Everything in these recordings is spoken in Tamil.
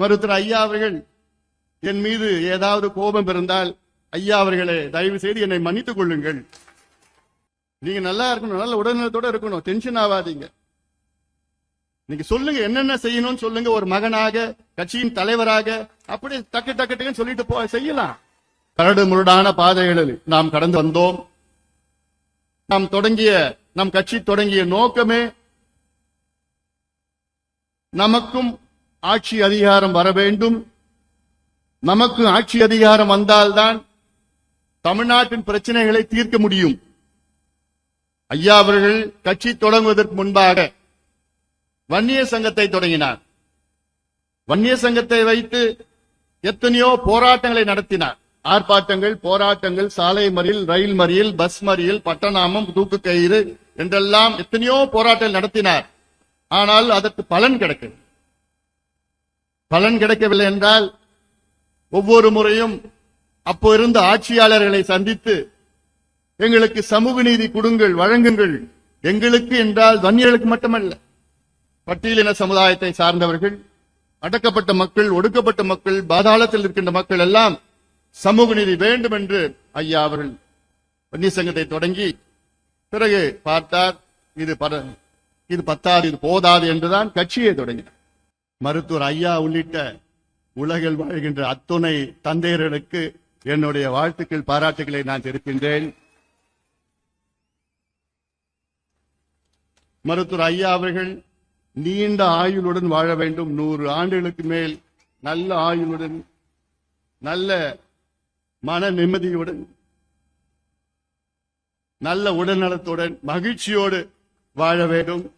மருத்துவர் ஐயா அவர்கள் என் மீது ஏதாவது கோபம் இருந்தால் ஐயா அவர்களே தயவு செய்து என்னை மன்னித்துக் கொள்ளுங்கள். நீங்க நல்லா இருக்கணும் நல்ல உடல்நலத்தோட இருக்கணும் டென்ஷன் ஆகாதீங்க. நீங்க சொல்லுங்க என்னென்ன செய்யணும்னு சொல்லுங்க ஒரு மகனாக கட்சியின் தலைவராக அப்படி டக்கு டக்கு டக்குன்னு சொல்லிட்டு போ செய்யலாம். கரடு முரடான பாதைகளில் நாம் கடந்து வந்தோம். நாம் தொடங்கிய நம் கட்சி தொடங்கிய நோக்கமே நமக்கும் ஆட்சி அதிகாரம் வர வேண்டும். நமக்கு ஆட்சி அதிகாரம் வந்தால்தான் தமிழ்நாட்டின் பிரச்சனைகளை தீர்க்க முடியும். ஐயா அவர்கள் கட்சி தொடங்குவதற்கு முன்பாக வன்னிய சங்கத்தை தொடங்கினார். வன்னிய சங்கத்தை வைத்து எத்தனையோ போராட்டங்களை நடத்தினார். ஆர்ப்பாட்டங்கள் போராட்டங்கள் சாலை மறியல் ரயில் மறியல் பஸ் மறியல் பட்டநாமம் தூக்கு கயிறு என்றெல்லாம் எத்தனையோ போராட்டங்கள் நடத்தினார். ஆனால் அதற்கு பலன் கிடைக்கிறது பலன் கிடைக்கவில்லை என்றால் ஒவ்வொரு முறையும் அப்போ இருந்த ஆட்சியாளர்களை சந்தித்து எங்களுக்கு சமூக நீதி கொடுங்கள் வழங்குங்கள். எங்களுக்கு என்றால் வன்னியர்களுக்கு மட்டுமல்ல பட்டியலின சமுதாயத்தை சார்ந்தவர்கள் அடக்கப்பட்ட மக்கள் ஒடுக்கப்பட்ட மக்கள் பாதாளத்தில் இருக்கின்ற மக்கள் எல்லாம் சமூக நீதி வேண்டும் என்று ஐயா அவர்கள் வன்னிய சங்கத்தை தொடங்கி பிறகு பார்த்தார் இது பர- இது பத்தாது இது போதாது என்றுதான் கட்சியை தொடங்கினார். மருத்துவர் ஐயா உள்ளிட்ட உலகில் வாழ்கின்ற அத்துணை தந்தையர்களுக்கு என்னுடைய வாழ்த்துக்கள் பாராட்டுகளை நான் தெரிவிக்கின்றேன். மருத்துவர் ஐயா அவர்கள் நீண்ட ஆயுளுடன் வாழ வேண்டும். நூறு ஆண்டுகளுக்கு மேல் நல்ல ஆயுளுடன் நல்ல மன நிம்மதியுடன் நல்ல உடல்நலத்துடன் மகிழ்ச்சியோடு வாழ வேண்டும்.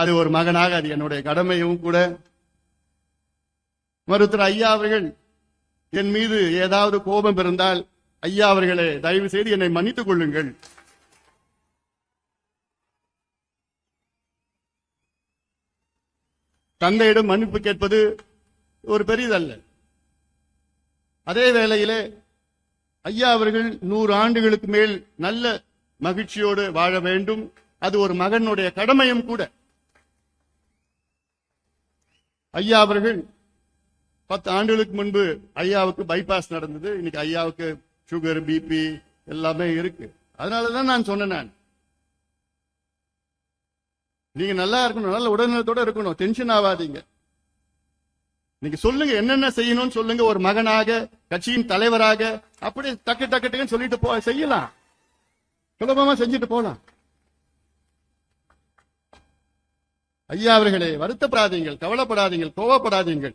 அது ஒரு மகனாக அது என்னுடைய கடமையும் கூட. மருத்துவர் ஐயா அவர்கள் என் மீது ஏதாவது கோபம் இருந்தால் ஐயா அவர்களே தயவு செய்து என்னை மன்னித்துக் கொள்ளுங்கள். தந்தையிடம் மன்னிப்பு கேட்பது ஒரு பெரிதல்ல. அதே வேளையிலே ஐயா அவர்கள் நூறு ஆண்டுகளுக்கு மேல் நல்ல மகிழ்ச்சியோடு வாழ வேண்டும். அது ஒரு மகனுடைய கடமையும் கூட. ஐயா அவர்கள் பத்து ஆண்டுகளுக்கு முன்பு ஐயாவுக்கு பைபாஸ் நடந்தது. இன்னைக்கு ஐயாவுக்கு சுகர் பிபி எல்லாமே இருக்கு. அதனாலதான் நான் சொன்னேன் நான். நீங்க நல்லா இருக்கணும் நல்ல உடல்நலத்தோட இருக்கணும். டென்ஷன் ஆகாதீங்க. நீங்க சொல்லுங்க என்னென்ன செய்யணும்னு சொல்லுங்க. ஒரு மகனாக கட்சியின் தலைவராக அப்படி டக்கு டக்கு டக்குன்னு சொல்லிட்டு போ செய்யலாம். சுலபமா செஞ்சுட்டு போலாம். ஐயா அவர்களே வருத்தப்படாதீங்கள் கவலைப்படாதீங்கள் கோவப்படாதீங்கள்.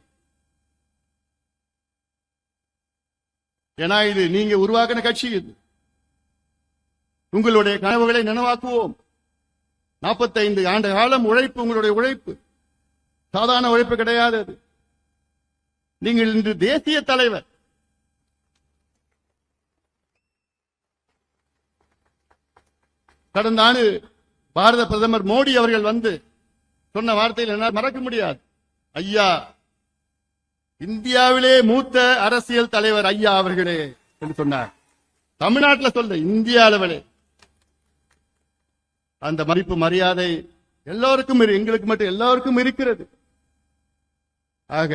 ஏன்னா இது நீங்க உருவாக்கின கட்சி இது. உங்களுடைய கனவுகளை நினைவாக்குவோம். நாற்பத்தைந்து ஆண்டு காலம் உழைப்பு உங்களுடைய உழைப்பு. சாதாரண உழைப்பு கிடையாது அது. நீங்கள் இன்று தேசிய தலைவர். கடந்த ஆண்டு பாரத பிரதமர் மோடி அவர்கள் வந்து சொன்ன வார்த்தையில் என்னால் மறக்க முடியாது. ஐயா இந்தியாவிலே மூத்த அரசியல் தலைவர் ஐயா அவர்களே என்று சொன்னார். தமிழ்நாட்டில் சொல்ல இந்திய அளவிலே அந்த மதிப்பு மரியாதை எல்லோருக்கும் எங்களுக்கு மட்டும் எல்லோருக்கும் இருக்கிறது. ஆக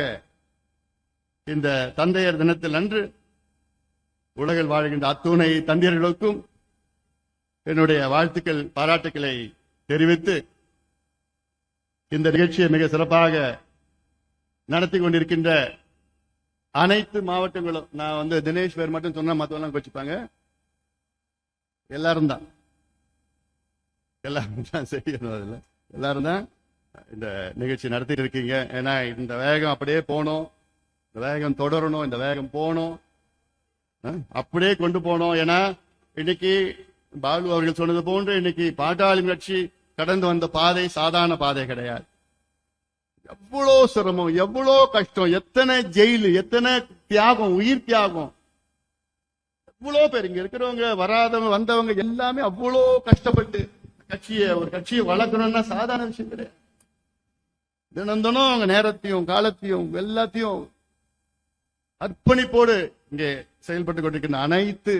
இந்த தந்தையர் தினத்தில் அன்று உலகில் வாழ்கின்ற அத்துணை தந்தையர்களுக்கும் என்னுடைய வாழ்த்துக்கள் பாராட்டுக்களை தெரிவித்து இந்த நிகழ்ச்சியை மிக சிறப்பாக நடத்தி கொண்டிருக்கின்ற அனைத்து மாவட்டங்களும் நான் வந்து தினேஷ் பேர் மட்டும் சொன்னா மற்றவெல்லாம் கோச்சிப்பாங்க. எல்லாரும் தான். எல்லாரும் தான். செய்யணும் அதில் எல்லாரும் தான் இந்த நிகழ்ச்சி நடத்திட்டு இருக்கீங்க. ஏன்னா இந்த வேகம் அப்படியே போகணும். இந்த வேகம் தொடரணும். இந்த வேகம் போகணும். அப்படியே கொண்டு போனோம் ஏன்னா இன்னைக்கு பாலு அவர்கள் சொன்னது போன்று இன்னைக்கு பாட்டாளி கட்சி கடந்து வந்த பாதை சாதாரண பாதை கிடையாது. எவ்வளோ சிரமம் எவ்வளோ கஷ்டம் எத்தனை ஜெயிலு எத்தனை தியாகம் உயிர் தியாகம். எவ்வளோ பேர் இங்க இருக்கிறவங்க வராதவங்க வந்தவங்க எல்லாமே அவ்வளோ கஷ்டப்பட்டு கட்சியை ஒரு கட்சியை வளர்க்கணும்னா சாதாரண விஷயம் கிடையாது. தினந்தனும் அவங்க நேரத்தையும் காலத்தையும் எல்லாத்தையும் அர்ப்பணிப்போடு இங்கே செயல்பட்டு கொண்டிருக்கின்ற அனைத்து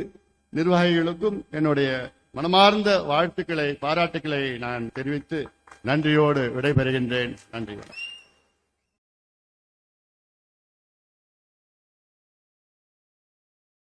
நிர்வாகிகளுக்கும் என்னுடைய மனமார்ந்த வாழ்த்துக்களை பாராட்டுக்களை நான் தெரிவித்து நன்றியோடு விடைபெறுகின்றேன். நன்றி. வணக்கம்